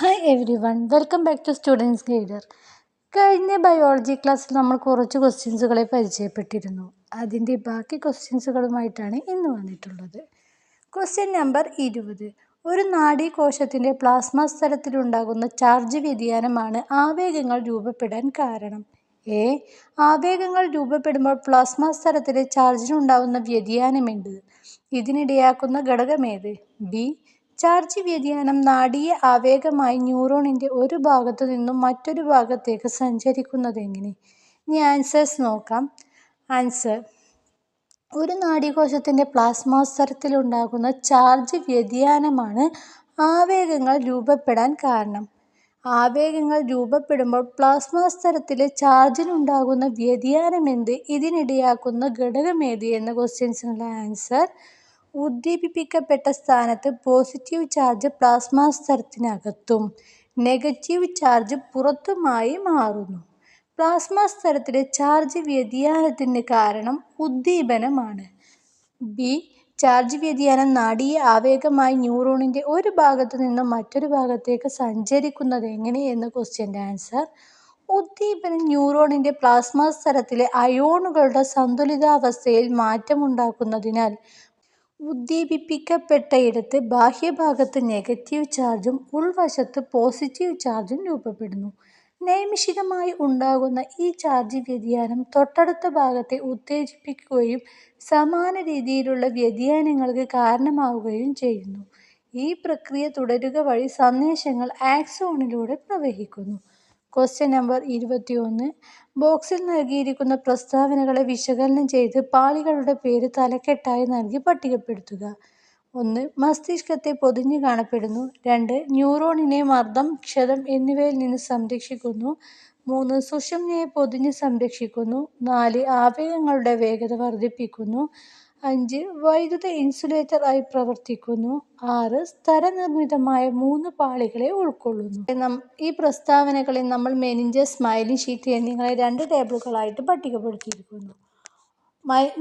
Hi everyone welcome back to students guider കഴിഞ്ഞ biology ക്ലാസ്സിൽ നമ്മൾ കുറച്ച് ക്വസ്റ്റ്യൻസുകളെ പരിചയപ്പെട്ടിരുന്നു. അതിന്റെ ബാക്കി ക്വസ്റ്റ്യൻസുകളുമായിട്ടാണ് ഇന്ന് വന്നിട്ടുള്ളത്. ക്വസ്റ്റ്യൻ നമ്പർ ഇരുപത്. ഒരു നാഡീകോശത്തിന്റെ പ്ലാസ്മ സ്ഥലത്തിലുണ്ടാകുന്ന ചാർജ് വ്യതിയാനമാണ് ആവേഗങ്ങൾ രൂപപ്പെടാൻ കാരണം. എ ആവേഗങ്ങൾ രൂപപ്പെടുമ്പോൾ പ്ലാസ്മ സ്ഥലത്തിലെ ചാർജിനുണ്ടാകുന്ന വ്യതിയാനമുണ്ട്. ഇതിനിടയാക്കുന്ന ഘടകമേത്? ബി ചാർജ് വ്യതിയാനം നാഡീയ ആവേഗമായി ന്യൂറോണിന്റെ ഒരു ഭാഗത്തു നിന്നും മറ്റൊരു ഭാഗത്തേക്ക് സഞ്ചരിക്കുന്നതെങ്ങനെ ഇനി ആൻസേഴ്സ് നോക്കാം. ആൻസർ. ഒരു നാഡീകോശത്തിന്റെ പ്ലാസ്മ സ്ഥലത്തിലുണ്ടാകുന്ന ചാർജ് വ്യതിയാനമാണ് ആവേഗങ്ങൾ രൂപപ്പെടാൻ കാരണം. ആവേഗങ്ങൾ രൂപപ്പെടുമ്പോൾ പ്ലാസ്മ സ്ഥലത്തിലെ ചാർജിനുണ്ടാകുന്ന വ്യതിയാനമെന്ത് ഇതിനിടയാക്കുന്ന ഘടകമേത് എന്ന ക്വസ്റ്റ്യൻസിനുള്ള ആൻസർ. ഉദ്ദീപിപ്പിക്കപ്പെട്ട സ്ഥാനത്ത് പോസിറ്റീവ് ചാർജ് പ്ലാസ്മ സ്ഥലത്തിനകത്തും നെഗറ്റീവ് ചാർജ് പുറത്തുമായി മാറുന്നു. പ്ലാസ്മ സ്ഥലത്തിലെ ചാർജ് വ്യതിയാനത്തിന് കാരണം ഉദ്ദീപനമാണ്. ബി ചാർജ് വ്യതിയാനം നാഡീയ ആവേഗമായി ന്യൂറോണിന്റെ ഒരു ഭാഗത്തു നിന്നും മറ്റൊരു ഭാഗത്തേക്ക് സഞ്ചരിക്കുന്നത് എങ്ങനെയെന്ന് എന്ന ക്വസ്റ്റ്യന്റെ ആൻസർ ഉദ്ദീപനം ന്യൂറോണിന്റെ പ്ലാസ്മ സ്ഥലത്തിലെ അയോണുകളുടെ സന്തുലിതാവസ്ഥയിൽ മാറ്റമുണ്ടാക്കുന്നതിനാൽ ഉദ്ദീപിപ്പിക്കപ്പെട്ടയിടത്ത് ബാഹ്യഭാഗത്ത് നെഗറ്റീവ് ചാർജും ഉൾവശത്ത് പോസിറ്റീവ് ചാർജും രൂപപ്പെടുന്നു. നൈമിഷികമായി ഉണ്ടാകുന്ന ഈ ചാർജ് വ്യതിയാനം തൊട്ടടുത്ത ഭാഗത്തെ ഉത്തേജിപ്പിക്കുകയും സമാന രീതിയിലുള്ള വ്യതിയാനങ്ങൾക്ക് കാരണമാവുകയും ചെയ്യുന്നു. ഈ പ്രക്രിയ തുടരുക വഴി സന്ദേശങ്ങൾ ആക്സോണിലൂടെ പ്രവഹിക്കുന്നു. ക്വസ്റ്റ്യൻ നമ്പർ ഇരുപത്തിയൊന്ന്. ബോക്സിൽ നൽകിയിരിക്കുന്ന പ്രസ്താവനകളെ വിശകലനം ചെയ്ത് പാളികളുടെ പേര് തലക്കെട്ടായി നൽകി പട്ടികപ്പെടുത്തുക. ഒന്ന് മസ്തിഷ്കത്തെ പൊതിഞ്ഞു കാണപ്പെടുന്നു. രണ്ട് ന്യൂറോണിനെ മർദ്ദം ക്ഷതം എന്നിവയിൽ നിന്ന് സംരക്ഷിക്കുന്നു. മൂന്ന് സുഷുമ്നയെ പൊതിഞ്ഞ് സംരക്ഷിക്കുന്നു. നാല് ആവേഗങ്ങളുടെ വേഗത വർദ്ധിപ്പിക്കുന്നു. അഞ്ച് വൈദ്യുത ഇൻസുലേറ്റർ ആയി പ്രവർത്തിക്കുന്നു. ആറ് സ്ഥലനിർമ്മിതമായ മൂന്ന് പാളികളെ ഉൾക്കൊള്ളുന്നു. ഈ പ്രസ്താവനകളിൽ നമ്മൾ മെനിഞ്ചസ് സ്മൈലി ഷീറ്റ് എന്നിങ്ങനെ രണ്ട് ടേബിളുകളായിട്ട് പട്ടികപ്പെടുത്തിയിരിക്കുന്നു.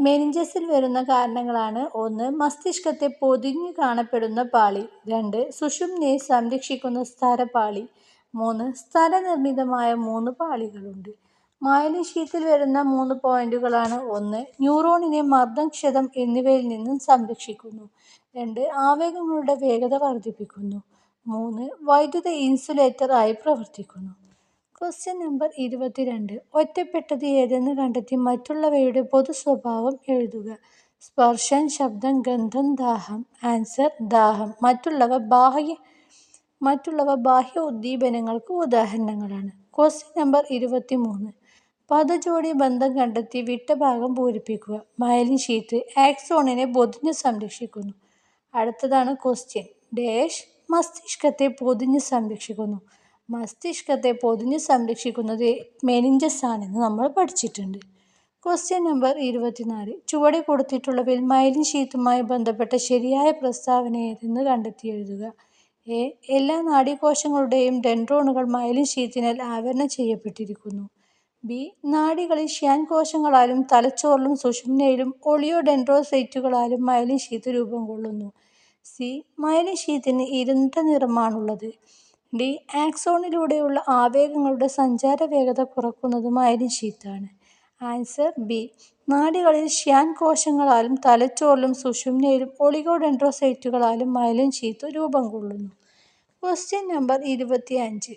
മെനിഞ്ചസിൽ വരുന്ന കാരണങ്ങളാണ്. ഒന്ന് മസ്തിഷ്കത്തെ പൊതിഞ്ഞു കാണപ്പെടുന്ന പാളി. രണ്ട് സുഷുമ്നയെ സംരക്ഷിക്കുന്ന സ്ഥലപാളി. മൂന്ന് സ്ഥലനിർമ്മിതമായ മൂന്ന് പാളികളുണ്ട്. മയലിൻ ഷീറ്റിൽ വരുന്ന മൂന്ന് പോയിന്റുകളാണ് ഒന്ന് ന്യൂറോണിനെ മർദ്ദം ക്ഷതം എന്നിവയിൽ നിന്നും സംരക്ഷിക്കുന്നു. രണ്ട് ആവേഗങ്ങളുടെ വേഗത വർദ്ധിപ്പിക്കുന്നു. മൂന്ന് വൈദ്യുത ഇൻസുലേറ്റർ ആയി പ്രവർത്തിക്കുന്നു. ക്വസ്റ്റ്യൻ നമ്പർ ഇരുപത്തിരണ്ട് ഒറ്റപ്പെട്ടത് ഏതെന്ന് കണ്ടെത്തി മറ്റുള്ളവയുടെ പൊതു സ്വഭാവം എഴുതുക. സ്പർശം ശബ്ദം ഗന്ധം ദാഹം ആൻസർ ദാഹം. മറ്റുള്ളവ ബാഹ്യ മറ്റുള്ളവ ബാഹ്യ ഉദ്ദീപനങ്ങൾക്ക് ഉദാഹരണങ്ങളാണ്. ക്വസ്റ്റ്യൻ നമ്പർ ഇരുപത്തി മൂന്ന് പദജോടി ബന്ധം കണ്ടെത്തി വിട്ട ഭാഗം പൂരിപ്പിക്കുക. മയലിൻ ഷീറ്റ് ആക്സോണിനെ പൊതിഞ്ഞ് സംരക്ഷിക്കുന്നു. അടുത്തതാണ് ക്വസ്റ്റ്യൻ. ഡേഷ് മസ്തിഷ്കത്തെ പൊതിഞ്ഞ് സംരക്ഷിക്കുന്നു. മസ്തിഷ്കത്തെ പൊതിഞ്ഞ് സംരക്ഷിക്കുന്നത് മെനിഞ്ചസ് ആണെന്ന് നമ്മൾ പഠിച്ചിട്ടുണ്ട്. ക്വസ്റ്റ്യൻ നമ്പർ ഇരുപത്തിനാല്. ചുവടെ കൊടുത്തിട്ടുള്ളവയിൽ മയലിൻ ഷീറ്റുമായി ബന്ധപ്പെട്ട ശരിയായ പ്രസ്താവന ഏതെന്ന് കണ്ടെത്തി എഴുതുക. എ. എല്ലാ നാഡീകോശങ്ങളുടെയും ഡെൻഡ്രോണുകൾ മയലിൻ ഷീറ്റിനാൽ ആവരണം ചെയ്യപ്പെട്ടിരിക്കുന്നു. ബി. നാഡികളിൽ ഷ്യാൻ കോശങ്ങളാലും തലച്ചോറിലും സുഷുമ്നയിലും ഒളിയോ ഡെൻഡ്രോസൈറ്റുകളാലും മൈലിൻ രൂപം കൊള്ളുന്നു. സി. മൈലിൻ ശീത്തിന് ഇരുണ്ട നിറമാണുള്ളത്. ഡി. ആക്സോണിലൂടെയുള്ള ആവേഗങ്ങളുടെ സഞ്ചാര വേഗത കുറക്കുന്നത് മൈലിൻ ശീത്താണ് ആൻസർ ബി. നാഡികളിൽ ഷ്യാൻ കോശങ്ങളാലും തലച്ചോറിലും സുഷുമ്നയിലും ഒളിഗോഡെൻഡ്രോസൈറ്റുകളാലും മൈലിൻ രൂപം കൊള്ളുന്നു. ക്വസ്റ്റ്യൻ നമ്പർ ഇരുപത്തി അഞ്ച്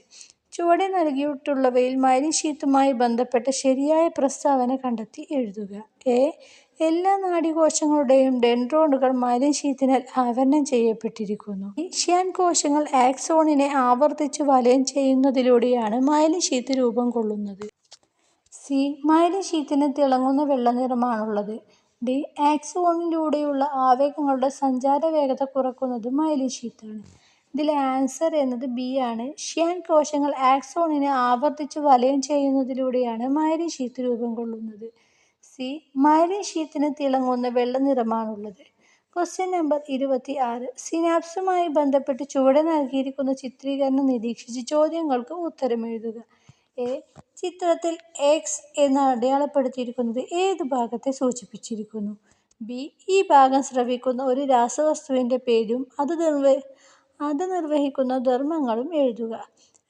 ചുവടെ നൽകിയിട്ടുള്ളവയിൽ മൈലിൻ ഷീറ്റുമായി ബന്ധപ്പെട്ട ശരിയായ പ്രസ്താവന കണ്ടെത്തി എഴുതുക. എ. എല്ലാ നാഡീകോശങ്ങളുടെയും ഡെൻഡ്രോണുകൾ മൈലിൻ ഷീറ്റിനാൽ ആവരണം ചെയ്യപ്പെട്ടിരിക്കുന്നു. ഷ്യാൻ കോശങ്ങൾ ആക്സോണിനെ ആവർത്തിച്ച് വലയം ചെയ്യുന്നതിലൂടെയാണ് മൈലിൻ ഷീറ്റ് രൂപം കൊള്ളുന്നത്. സി. മൈലിൻ ഷീറ്റിന് തിളങ്ങുന്ന വെള്ളനിറമാണുള്ളത്. ഡി. ആക്സോണിലൂടെയുള്ള ആവേഗങ്ങളുടെ സഞ്ചാര വേഗത കുറക്കുന്നത് മൈലിൻ ഷീറ്റാണ്. ഇതിലെ ആൻസർ എന്നത് ബി ആണ്. ഷ്യാൻ കോശങ്ങൾ ആക്സോണിനെ ആവർത്തിച്ച് വലയം ചെയ്യുന്നതിലൂടെയാണ് മൈലിൻ ഷീത്ത് രൂപം കൊള്ളുന്നത്. സി മൈലിൻ ഷീത്തിന് തിളങ്ങുന്ന വെള്ള നിറമാണുള്ളത് ക്വസ്റ്റ്യൻ നമ്പർ ഇരുപത്തി ആറ് സിനാപ്സുമായി ബന്ധപ്പെട്ട് ചുവടെ നൽകിയിരിക്കുന്ന ചിത്രീകരണം നിരീക്ഷിച്ച് ചോദ്യങ്ങൾക്ക് ഉത്തരം എഴുതുക. എ ചിത്രത്തിൽ എക്സ് എന്ന് അടയാളപ്പെടുത്തിയിരിക്കുന്നത് ഏത് ഭാഗത്തെ സൂചിപ്പിച്ചിരിക്കുന്നു? ബി ഈ ഭാഗം സ്രവിക്കുന്ന ഒരു രാസവസ്തുവിന്റെ പേരും അത് നിർവ അത് നിർവഹിക്കുന്ന ധർമ്മങ്ങളും എഴുതുക.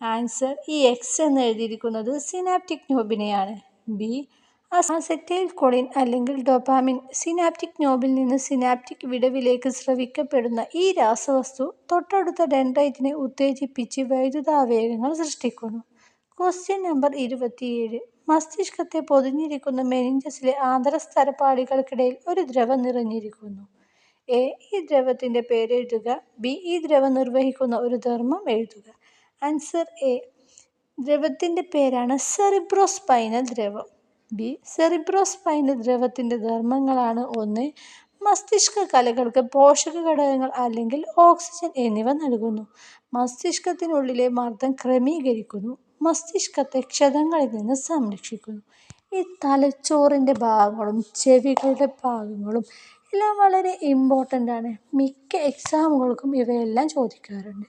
ആൻസർ ഈ എക്സ് എന്ന് എഴുതിയിരിക്കുന്നത് സിനാപ്റ്റിക് നോബിനെയാണ്. ബി. അസെറ്റൈൽ കൊളിൻ അല്ലെങ്കിൽ ഡോപാമിൻ. സിനാപ്റ്റിക് നോബിൽ നിന്ന് സിനാപ്റ്റിക് വിടവിലേക്ക് ശ്രവിക്കപ്പെടുന്ന ഈ രാസവസ്തു തൊട്ടടുത്ത ഡെൻഡ്രൈറ്റിനെ ഉത്തേജിപ്പിച്ച് വൈദ്യുതാവേഗങ്ങൾ സൃഷ്ടിക്കുന്നു. ക്വസ്റ്റ്യൻ നമ്പർ ഇരുപത്തിയേഴ്. മസ്തിഷ്കത്തെ പൊതിഞ്ഞിരിക്കുന്ന മെനിഞ്ചസിലെ ആന്തരസ്തരപാളികൾക്കിടയിൽ ഒരു ദ്രവം നിറഞ്ഞിരിക്കുന്നു. എ. ഈ ദ്രവത്തിന്റെ പേരെഴുതുക. ബി. ഈ ദ്രവം നിർവഹിക്കുന്ന ഒരു ധർമ്മം എഴുതുക. Answer A. ദ്രവത്തിന്റെ പേരാണ് സെറിബ്രോസ്പൈനൽ ദ്രവം. ബി. സെറിബ്രോസ്പൈനൽ ദ്രവത്തിന്റെ ധർമ്മങ്ങളാണ് ഒന്ന്. മസ്തിഷ്ക കലകൾക്ക് പോഷക ഘടകങ്ങൾ അല്ലെങ്കിൽ ഓക്സിജൻ എന്നിവ നൽകുന്നു. മസ്തിഷ്കത്തിനുള്ളിലെ മർദ്ദം ക്രമീകരിക്കുന്നു. മസ്തിഷ്കത്തെ ക്ഷതങ്ങളിൽ നിന്ന് സംരക്ഷിക്കുന്നു. ഈ തലച്ചോറിന്റെ ഭാഗങ്ങളും ചെവികളുടെ ഭാഗങ്ങളും എല്ലാം വളരെ ഇമ്പോർട്ടന്റ് ആണ്. മിക്ക എക്സാമുകൾക്കും ഇവയെല്ലാം ചോദിക്കാറുണ്ട്.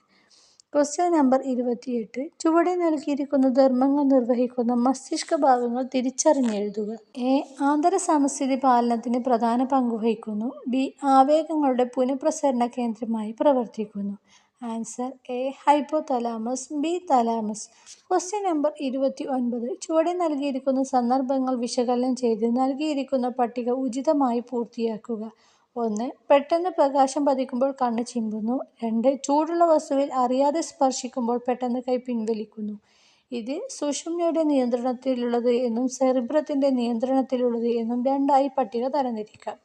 ക്വസ്റ്റ്യൻ നമ്പർ ഇരുപത്തിയെട്ട്. ചുവടെ നൽകിയിരിക്കുന്ന ധർമ്മങ്ങൾ നിർവഹിക്കുന്ന മസ്തിഷ്ക ഭാഗങ്ങൾ തിരിച്ചറിഞ്ഞെഴുതുക. എ. ആന്തര സമസ്ഥിതി പാലനത്തിന് പ്രധാന പങ്കുവഹിക്കുന്നു. ബി. ആവേഗങ്ങളുടെ പുനഃപ്രസരണ കേന്ദ്രമായി പ്രവർത്തിക്കുന്നു. Answer A. Hypothalamus B. Thalamus. Question number ഇരുപത്തി ഒൻപത് ചുവടെ നൽകിയിരിക്കുന്ന സന്ദർഭങ്ങൾ വിശകലനം ചെയ്ത് നൽകിയിരിക്കുന്ന പട്ടിക ഉചിതമായി പൂർത്തിയാക്കുക. ഒന്ന്. പെട്ടെന്ന് പ്രകാശം പതിക്കുമ്പോൾ കണ്ണ് ചിമ്പുന്നു രണ്ട്. ചൂടുള്ള വസ്തുവിൽ അറിയാതെ സ്പർശിക്കുമ്പോൾ പെട്ടെന്ന് കൈ പിൻവലിക്കുന്നു. ഇത് സുഷുമ്നയുടെ നിയന്ത്രണത്തിലുള്ളത് എന്നും സെറിബ്രത്തിന്റെ നിയന്ത്രണത്തിലുള്ളത് എന്നും രണ്ടായി പട്ടിക തരംതിരിക്കാം.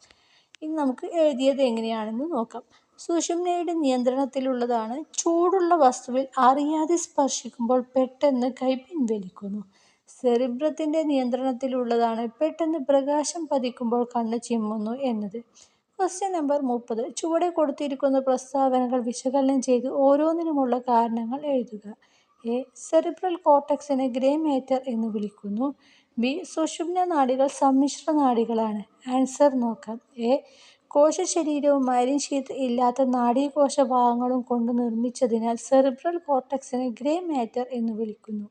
ഇനി നമുക്ക് എഴുതിയത് എങ്ങനെയാണെന്ന് നോക്കാം. സുഷുമ്നയുടെ നിയന്ത്രണത്തിലുള്ളതാണ് ചൂടുള്ള വസ്തുവിൽ അറിയാതെ സ്പർശിക്കുമ്പോൾ പെട്ടെന്ന് കൈ പിൻവലിക്കുന്നു. സെറിബ്രത്തിന്റെ നിയന്ത്രണത്തിലുള്ളതാണ് പെട്ടെന്ന് പ്രകാശം പതിക്കുമ്പോൾ കണ്ണ് ചിമ്മുന്നു എന്നത്. ക്വസ്റ്റ്യൻ നമ്പർ മുപ്പത്. ചുവടെ കൊടുത്തിരിക്കുന്ന പ്രസ്താവനകൾ വിശകലനം ചെയ്ത് ഓരോന്നിനുമുള്ള കാരണങ്ങൾ എഴുതുക. എ. സെറിബ്രൽ കോർട്ടെക്സിനെ ഗ്രേ മേറ്റർ എന്ന് വിളിക്കുന്നു. ബി. സുഷുമ്ന നാഡികൾ സമ്മിശ്ര നാഡികളാണ്. ആൻസർ നോക്കാം. എ. കോശശരീരവും മൈലിൻ ഷീത്ത് ഇല്ലാത്ത നാഡീകോശ ഭാഗങ്ങളും കൊണ്ട് നിർമ്മിച്ചതിനാൽ സെറിബ്രൽ കോർട്ടെക്സിനെ ഗ്രേ മാറ്റർ എന്ന് വിളിക്കുന്നു.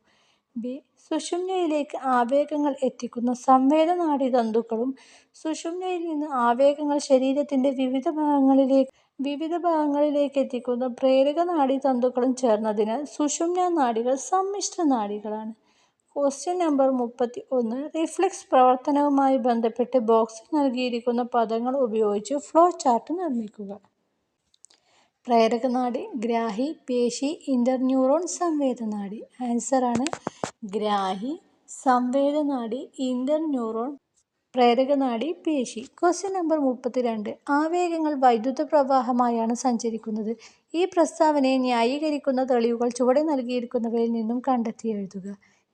ബി. സുഷുമ്നയിലേക്ക് ആവേഗങ്ങൾ എത്തിക്കുന്ന സംവേദ നാഡീതന്തുക്കളും സുഷുമ്നയിൽ നിന്ന് ആവേഗങ്ങൾ ശരീരത്തിന്റെ വിവിധ ഭാഗങ്ങളിലേക്ക് വിവിധ ഭാഗങ്ങളിലേക്ക് എത്തിക്കുന്ന പ്രേരക നാഡീതന്തുക്കളും ചേർന്നതിനാൽ സുഷുമ്നാ നാഡികൾ സമ്മിശ്ര നാഡികളാണ്. ക്വസ്റ്റ്യൻ നമ്പർ മുപ്പത്തി ഒന്ന് റിഫ്ലെക്സ് പ്രവർത്തനവുമായി ബന്ധപ്പെട്ട് ബോക്സിൽ നൽകിയിരിക്കുന്ന പദങ്ങൾ ഉപയോഗിച്ച് ഫ്ലോ ചാർട്ട് നിർമ്മിക്കുക. പ്രേരകനാടി ഗ്രാഹി പേശി ഇന്റർന്യൂറോൺ സംവേദനാടി ആൻസർ ആണ് ഗ്രാഹി സംവേദനാടി ഇന്റർന്യൂറോൺ പ്രേരകനാടി പേശി. ക്വസ്റ്റ്യൻ നമ്പർ മുപ്പത്തിരണ്ട്. ആവേഗങ്ങൾ വൈദ്യുത പ്രവാഹമായാണ് സഞ്ചരിക്കുന്നത്. ഈ പ്രസ്താവനയെ ന്യായീകരിക്കുന്ന തെളിവുകൾ ചുവടെ നൽകിയിരിക്കുന്നവയിൽ നിന്നും കണ്ടെത്തി എഴുതുക.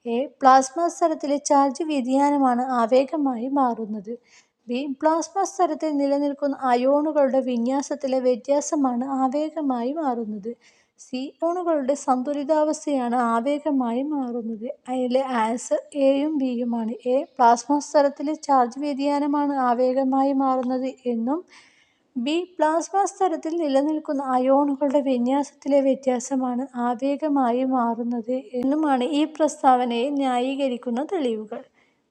എ. പ്ലാസ്മ സ്തരത്തിലെ ചാർജ് വ്യതിയാനമാണ് ആവേഗമായി മാറുന്നത്. ബി. പ്ലാസ്മ സ്തരത്തിൽ നിലനിൽക്കുന്ന അയോണുകളുടെ വിന്യാസത്തിലെ വ്യത്യാസമാണ് ആവേഗമായി മാറുന്നത്. സി. അയോണുകളുടെ സന്തുലിതാവസ്ഥയാണ് ആവേഗമായി മാറുന്നത്. അതിലെ ആൻസർ എയും ബിയുമാണ്. എ. പ്ലാസ്മ സ്തരത്തിലെ ചാർജ് വ്യതിയാനമാണ് ആവേഗമായി മാറുന്നത് എന്നും ബി. പ്ലാസ്മ സ്തരത്തിൽ നിലനിൽക്കുന്ന അയോണുകളുടെ വിന്യാസത്തിലെ വ്യത്യാസമാണ് ആവേഗമായി മാറുന്നത് എന്നുമാണ് ഈ പ്രസ്താവനയെ ന്യായീകരിക്കുന്ന തെളിവുകൾ.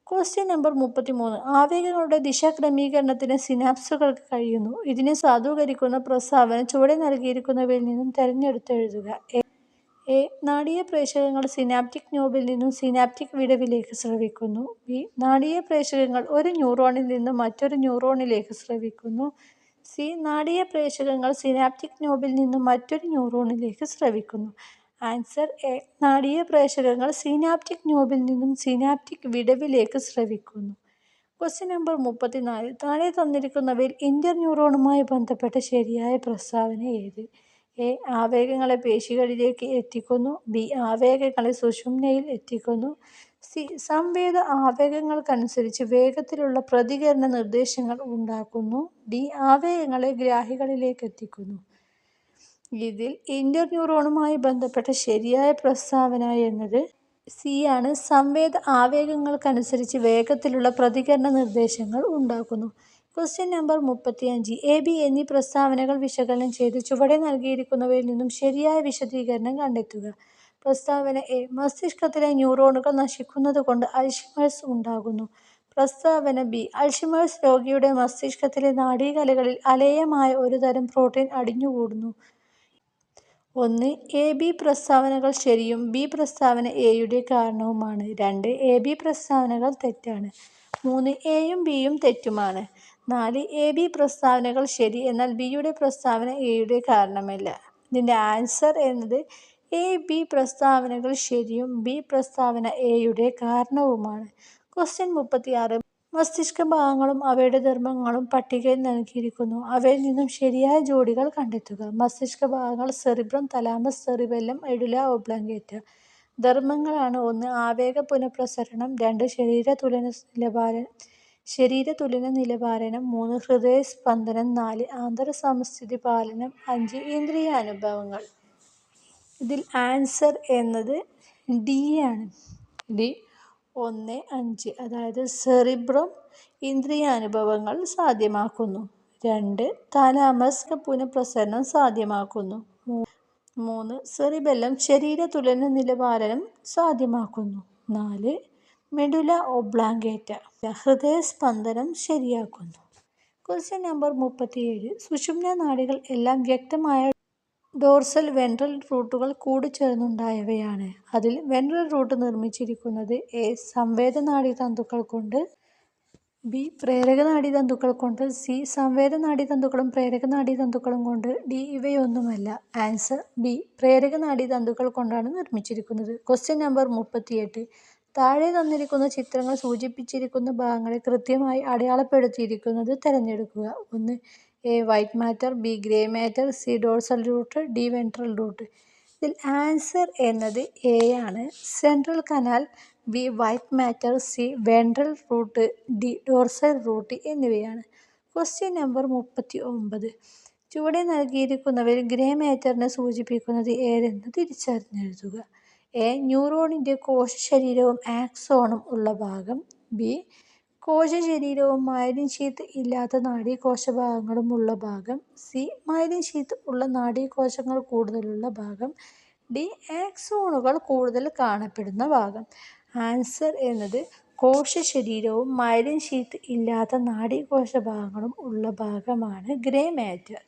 ക്വസ്റ്റ്യൻ നമ്പർ മുപ്പത്തിമൂന്ന്. ആവേഗങ്ങളുടെ ദിശാക്രമീകരണത്തിന് സിനാപ്സുകൾക്ക് കഴിയുന്നു. ഇതിനെ സാധൂകരിക്കുന്ന പ്രസ്താവന ചുവടെ നൽകിയിരിക്കുന്നവയിൽ നിന്നും തിരഞ്ഞെടുത്തെഴുതുക എ. നാഡീയപ്രേഷകങ്ങൾ സിനാപ്റ്റിക് നോബിൽ നിന്നും സിനാപ്റ്റിക് വിടവിലേക്ക് സ്രവിക്കുന്നു. ബി. നാഡീയപ്രേഷകങ്ങൾ ഒരു ന്യൂറോണിൽ നിന്നും മറ്റൊരു ന്യൂറോണിലേക്ക് സ്രവിക്കുന്നു. സി. നാഡീയപ്രേഷകങ്ങൾ സിനാപ്റ്റിക് നോബിൽ നിന്നും മറ്റൊരു ന്യൂറോണിലേക്ക് സ്രവിക്കുന്നു. Answer A. നാഡീയപ്രേഷകങ്ങൾ സിനാപ്റ്റിക് നോബിൽ നിന്നും സിനാപ്റ്റിക് വിടവിലേക്ക് സ്രവിക്കുന്നു. ക്വസ്റ്റ്യൻ നമ്പർ മുപ്പത്തിനാല്. താഴെ തന്നിരിക്കുന്നവയിൽ ഇന്റർ ന്യൂറോണുമായി ബന്ധപ്പെട്ട ശരിയായ പ്രസ്താവന ഏത്? എ. ആവേഗങ്ങളെ പേശികളിലേക്ക് എത്തിക്കുന്നു. ബി. ആവേഗങ്ങളെ സുഷുമ്നയിൽ എത്തിക്കുന്നു. സി. സംവേദ ആവേഗങ്ങൾക്കനുസരിച്ച് വേഗത്തിലുള്ള പ്രതികരണ നിർദ്ദേശങ്ങൾ ഉണ്ടാക്കുന്നു. ഡി. ആവേഗങ്ങളെ ഗ്രാഹികളിലേക്ക് എത്തിക്കുന്നു ഇതിൽ ഇന്റർന്യൂറോണുമായി ബന്ധപ്പെട്ട ശരിയായ പ്രസ്താവന എന്നത് സി ആണ്. സംവേദ ആവേഗങ്ങൾക്കനുസരിച്ച് വേഗത്തിലുള്ള പ്രതികരണ നിർദ്ദേശങ്ങൾ ഉണ്ടാക്കുന്നു. ക്വസ്റ്റ്യൻ നമ്പർ മുപ്പത്തിയഞ്ച്. എ, ബി എന്നീ പ്രസ്താവനകൾ വിശകലനം ചെയ്ത് ചുവടെ നൽകിയിരിക്കുന്നവയിൽ നിന്നും ശരിയായ വിശദീകരണം കണ്ടെത്തുക. പ്രസ്താവന എ. മസ്തിഷ്കത്തിലെ ന്യൂറോണുകൾ നശിക്കുന്നത് കൊണ്ട് അൽഷിമേഴ്സ് ഉണ്ടാകുന്നു. പ്രസ്താവന ബി. അൽഷിമേഴ്സ് രോഗിയുടെ മസ്തിഷ്കത്തിലെ നാഡീകലകളിൽ അലേയമായ ഒരു തരം പ്രോട്ടീൻ അടിഞ്ഞുകൂടുന്നു. ഒന്ന് എ ബി പ്രസ്താവനകൾ ശരിയും ബി പ്രസ്താവന എയുടെ കാരണവുമാണ് രണ്ട് എ ബി പ്രസ്താവനകൾ തെറ്റാണ് മൂന്ന് എയും ബിയും തെറ്റുമാണ് നാല് എ ബി പ്രസ്താവനകൾ ശരി എന്നാൽ ബിയുടെ പ്രസ്താവന എയുടെ കാരണമല്ല ഇതിന്റെ ആൻസർ എന്നത് എ ബി പ്രസ്താവനകൾ ശരിയും ബി പ്രസ്താവന എയുടെ കാരണവുമാണ്. ക്വസ്റ്റ്യൻ മുപ്പത്തിയാറ്. മസ്തിഷ്ക ഭാഗങ്ങളും അവയുടെ ധർമ്മങ്ങളും പട്ടികയിൽ നൽകിയിരിക്കുന്നു. അവയിൽ നിന്നും ശരിയായ ജോഡികൾ കണ്ടെത്തുക. മസ്തിഷ്ക ഭാഗങ്ങൾ cerebrum thalamus cerebellum medulla oblongata. ധർമ്മങ്ങളാണ് ഒന്ന് ആവേഗ പുനഃപ്രസരണം രണ്ട് ശരീര തുലന നിലവാരം ശരീര തുലന നിലവാരണം മൂന്ന് ഹൃദയസ്പന്ദനം നാല് ആന്തര സമസ്ഥിതി പാലനം അഞ്ച് ഇന്ദ്രിയാനുഭവങ്ങൾ. ഇതിൽ ആൻസർ എന്നത് ഡി ആണ്. ഡി. ഒന്ന് അഞ്ച്. അതായത് സെറിബ്രം ഇന്ദ്രിയാനുഭവങ്ങൾ സാധ്യമാക്കുന്നു. രണ്ട് തലാമസ് പുനഃപ്രസരണം സാധ്യമാക്കുന്നു. മൂന്ന് സെറിബെല്ലം ശരീര തുലന നിലവാരം സാധ്യമാക്കുന്നു. നാല് മെഡുല ഒബ്ലാങ്കേറ്റ ഹൃദയ സ്പന്ദനം ശരിയാക്കുന്നു. ക്വസ്റ്റ്യൻ നമ്പർ മുപ്പത്തിയേഴ്. സുഷുമ്ന നാടികൾ എല്ലാം വ്യക്തമായ ഡോർസൽ വെൻട്രൽ റൂട്ടുകൾ കൂടിച്ചേർന്നുണ്ടായവയാണ്. അതിൽ വെൻട്രൽ റൂട്ട് നിർമ്മിച്ചിരിക്കുന്നത് എ സംവേദനാഡീതന്തുക്കൾ കൊണ്ട് ബി പ്രേരകനാഡീതന്തുക്കൾ കൊണ്ട് സി സംവേദനാഡീതന്തുക്കളും പ്രേരകനാഡീതന്തുക്കളും കൊണ്ട് ഡി ഇവയൊന്നുമല്ല. ആൻസർ ബി പ്രേരകനാഡീതന്തുക്കൾ കൊണ്ടാണ് നിർമ്മിച്ചിരിക്കുന്നത്. ക്വസ്റ്റ്യൻ നമ്പർ മുപ്പത്തിയെട്ട്. താഴെ തന്നിരിക്കുന്ന ചിത്രങ്ങൾ സൂചിപ്പിച്ചിരിക്കുന്ന ഭാഗങ്ങളെ കൃത്യമായി അടയാളപ്പെടുത്തിയിരിക്കുന്നത് തിരഞ്ഞെടുക്കുക. ഒന്ന് A white matter B grey matter C dorsal root D ventral root ഇതിൽ ആൻസർ എന്നത് എ ആണ്. Central canal B white matter C ventral root D dorsal root എന്നിവയാണ്. ക്വസ്റ്റ്യൻ നമ്പർ മുപ്പത്തി ഒമ്പത് ചുവടെ നൽകിയിരിക്കുന്നവരിൽ ഗ്രേ മാറ്ററിനെ സൂചിപ്പിക്കുന്നത് ഏതെന്ന് തിരിച്ചറിഞ്ഞെഴുതുക. എ ന്യൂറോണിന്റെ കോശ ശരീരവും ആക്സോണും ഉള്ള ഭാഗം. ബി കോശശരീരവും മൈലിൻ ഷീത്ത് ഇല്ലാത്ത നാഡീകോശഭാഗങ്ങളും ഉള്ള ഭാഗം സി. മൈലിൻ ഷീത്ത് ഉള്ള നാഡീകോശങ്ങൾ കൂടുതലുള്ള ഭാഗം ഡി. ആക്സോണുകൾ കൂടുതൽ കാണപ്പെടുന്ന ഭാഗം. ആൻസർ എന്നത് കോശശരീരവും മൈലിൻ ഷീത്ത് ഇല്ലാത്ത നാഡീകോശഭാഗങ്ങളും ഉള്ള ഭാഗമാണ് ഗ്രേ മാറ്റർ.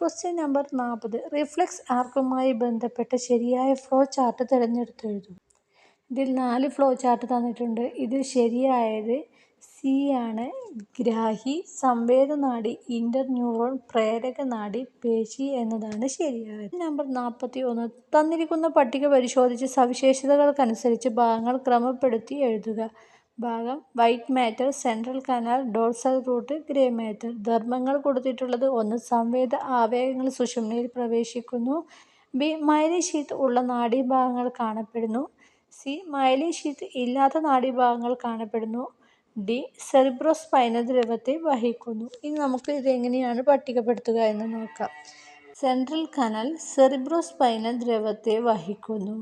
ക്വസ്റ്റ്യൻ നമ്പർ നാൽപ്പത്. റിഫ്ലക്സ് ആർക്കുമായി ബന്ധപ്പെട്ട ശരിയായ ഫ്ലോ ചാർട്ട് തിരഞ്ഞെടുത്തെഴുതും ഇതിൽ നാല് ഫ്ലോ ചാർട്ട് തന്നിട്ടുണ്ട്. ഇതിൽ ശരിയായത് സി ആണ്. ഗ്രാഹി സംവേദനാഡി ഇന്റർ ന്യൂറോൺ പ്രേരകനാഡി പേശി എന്നതാണ് ശരിയായത്. നമ്പർ നാൽപ്പത്തി ഒന്ന് തന്നിരിക്കുന്ന പട്ടിക പരിശോധിച്ച് സവിശേഷതകൾക്കനുസരിച്ച് ഭാഗങ്ങൾ ക്രമപ്പെടുത്തി എഴുതുക. ഭാഗം white matter central canal dorsal root grey matter. ധർമ്മങ്ങൾ കൊടുത്തിട്ടുള്ളത് ഒന്ന്. സംവേദ ആവേഗങ്ങൾ സുഷുമ്നയിൽ പ്രവേശിക്കുന്നു. ബി. മൈലി ഷീത്ത് ഉള്ള നാഡീഭാഗങ്ങൾ കാണപ്പെടുന്നു. സി. മൈലി ഷീത്ത് ഇല്ലാത്ത നാഡീഭാഗങ്ങൾ കാണപ്പെടുന്നു. ഡി സെറിബ്രോസ്പൈനൽ ദ്രവത്തെ വഹിക്കുന്നു. ഇനി നമുക്ക് ഇതെങ്ങനെയാണ് പട്ടികപ്പെടുത്തുക എന്ന് നോക്കാം. സെൻട്രൽ കനൽ സെറിബ്രോസ്പൈനൽ ദ്രവത്തെ വഹിക്കുന്നു.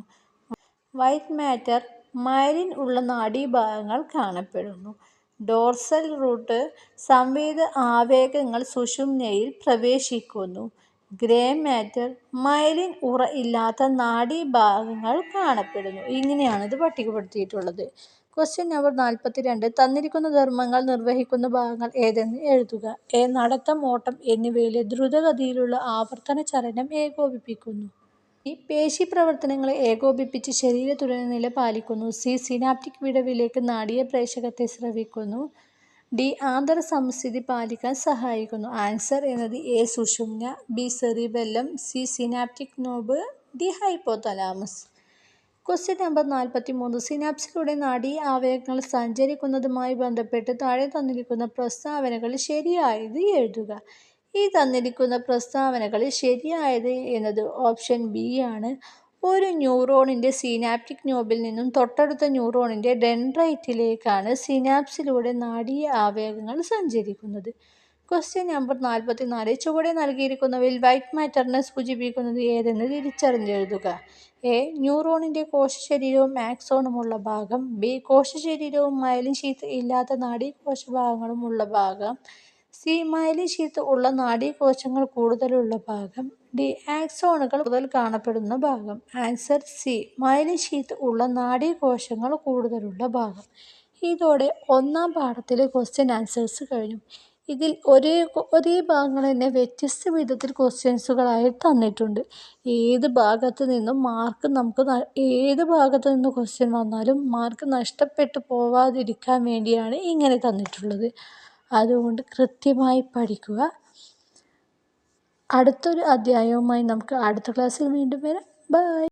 വൈറ്റ് മാറ്റർ മൈലിൻ ഉള്ള നാഡീഭാഗങ്ങൾ കാണപ്പെടുന്നു. ഡോർസൽ റൂട്ട് സംവേദ ആവേഗങ്ങൾ സുഷുമ്നയിൽ പ്രവേശിക്കുന്നു. ഗ്രേ മാറ്റർ മൈലിൻ ഉറ ഇല്ലാത്ത നാഡീഭാഗങ്ങൾ കാണപ്പെടുന്നു. ഇങ്ങനെയാണ് ഇത് പട്ടികപ്പെടുത്തിയിട്ടുള്ളത്. ക്വസ്റ്റ്യൻ നമ്പർ നാൽപ്പത്തി രണ്ട് തന്നിരിക്കുന്ന ധർമ്മങ്ങൾ നിർവഹിക്കുന്ന ഭാഗങ്ങൾ ഏതെന്ന് എഴുതുക. എ. നടത്തം ഓട്ടം എന്നിവയിലെ ദ്രുതഗതിയിലുള്ള ആവർത്തന ചലനം ഏകോപിപ്പിക്കുന്നു. ഈ പേശി പ്രവർത്തനങ്ങളെ ഏകോപിപ്പിച്ച് ശരീര നില പാലിക്കുന്നു. സി. സിനാപ്റ്റിക് വിടവിലേക്ക് നാടിയ പ്രേഷകത്തെ സ്രവിക്കുന്നു. ഡി. ആന്തര സംസ്ഥിതി പാലിക്കാൻ സഹായിക്കുന്നു. ആൻസർ എന്നത് A. സുഷുമ്ന B. Cerebellum C. Synaptic knob D hypothalamus. Question number നാൽപ്പത്തി മൂന്ന് സിനാപ്സിലൂടെ നാഡീ ആവേഗങ്ങൾ സഞ്ചരിക്കുന്നതുമായി ബന്ധപ്പെട്ട് താഴെ തന്നിരിക്കുന്ന പ്രസ്താവനകൾ ശരിയായത് എഴുതുക. ഈ തന്നിരിക്കുന്ന പ്രസ്താവനകളിൽ ശരിയായത് എന്നത് ഓപ്ഷൻ ബി ആണ്. ഒരു ന്യൂറോണിന്റെ സിനാപ്റ്റിക് നോബിൽ നിന്നും തൊട്ടടുത്ത ന്യൂറോണിന്റെ ഡെൻഡ്രൈറ്റിലേക്കാണ് സിനാപ്സിലൂടെ നാടിയ ആവേഗങ്ങൾ സഞ്ചരിക്കുന്നത്. ക്വസ്റ്റ്യൻ നമ്പർ നാൽപ്പത്തി നാല് ചുവടെ നൽകിയിരിക്കുന്നവയിൽ വൈറ്റ് മാറ്ററിനെ സൂചിപ്പിക്കുന്നത് ഏതെന്ന് തിരിച്ചറിഞ്ഞെഴുതുക എ ന്യൂറോണിന്റെ കോശശരീരവും ആക്സോണുമുള്ള ഭാഗം ബി കോശശരീരവും മൈലിൻ ഷീത്ത് ഇല്ലാത്ത നാഡീകോശഭാഗങ്ങളും ഉള്ള ഭാഗം സി മൈലിൻ ഷീത്ത് ഉള്ള നാഡീകോശങ്ങൾ കൂടുതലുള്ള ഭാഗം ഡി ആക്സോണുകൾ കൂടുതൽ കാണപ്പെടുന്ന ഭാഗം ആൻസർ സി മൈലിൻ ഷീത്ത് ഉള്ള നാഡീകോശങ്ങൾ കൂടുതലുള്ള ഭാഗം. ഇതോടെ ഒന്നാം പാഠത്തിലെ ക്വസ്റ്റ്യൻ ആൻസേഴ്സ് കഴിഞ്ഞു. ഇതിൽ ഒരേ ഒരേ ഭാഗങ്ങൾ തന്നെ വ്യത്യസ്ത വിധത്തിൽ ക്വസ്റ്റ്യൻസുകളായി തന്നിട്ടുണ്ട്. ഏത് ഭാഗത്ത് നിന്നും മാർക്ക് നമുക്ക് ഏത് ഭാഗത്ത് നിന്ന് ക്വസ്റ്റ്യൻ വന്നാലും മാർക്ക് നഷ്ടപ്പെട്ടു പോവാതിരിക്കാൻ വേണ്ടിയാണ് ഇങ്ങനെ തന്നിട്ടുള്ളത്. അതുകൊണ്ട് കൃത്യമായി പഠിക്കുക. അടുത്തൊരു അധ്യായവുമായി നമുക്ക് അടുത്ത ക്ലാസ്സിൽ വീണ്ടും വരാം. ബൈ